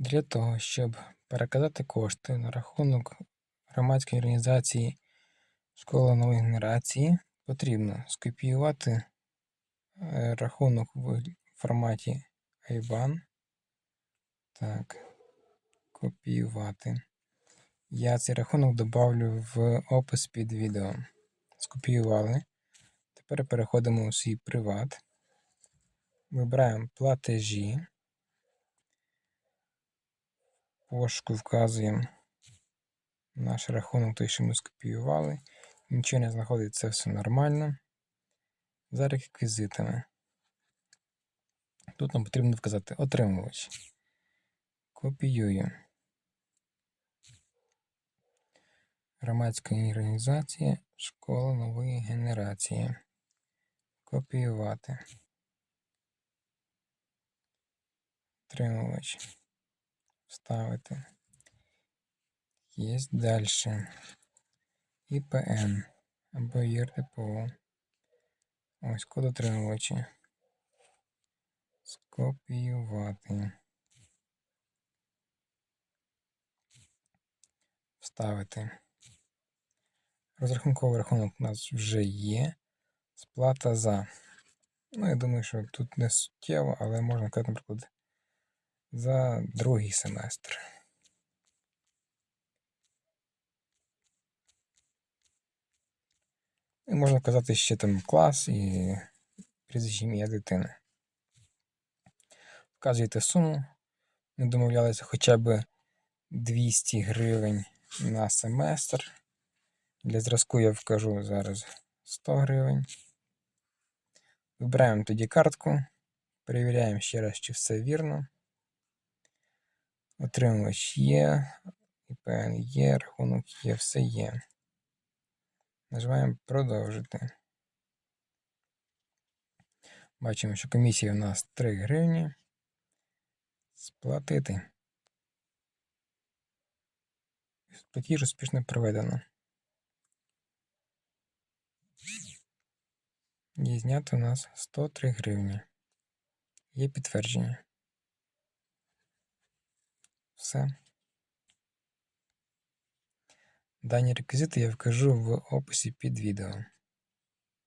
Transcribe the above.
Для того, щоб переказати кошти на рахунок громадської організації Школа нової генерації, потрібно скопіювати е, рахунок в форматі IBAN. Так, копіювати. Я цей рахунок добавлю в опис під відео. Скопіювали. Тепер переходимо у свій приват. Вибираємо платежі. Пошуку вказуємо наш рахунок, той, що ми скопіювали. Нічого не знаходиться, все нормально. За реквізитами. Тут нам потрібно вказати отримувач. Копіюю. Громадська організація Школа нової генерації. Копіювати. Отримувач. Вставити. Є далі. ІПН або ЄРДПО. Ось код отримувача. Скопіювати. Вставити. Розрахунковий рахунок у нас вже є. Сплата за. Ну, я думаю, що тут не суттєво, але можна наприклад, за другий семестр. І можна вказати ще там клас і прізвище ім'я дитини. Вказуєте суму. Ми домовлялися хоча б 200 гривень на семестр. Для зразку я вкажу зараз 100 гривень. Вибираємо тоді картку. Перевіряємо ще раз, чи все вірно. Отримувач є, ІПН є, рахунок є, все є. Нажимаємо продовжити. Бачимо, що комісія у нас 3 гривні. Сплатити. Платіж успішно проведено. Є знято у нас 103 гривні. Є підтвердження. Все. Дані реквізити я вкажу в описі під відео.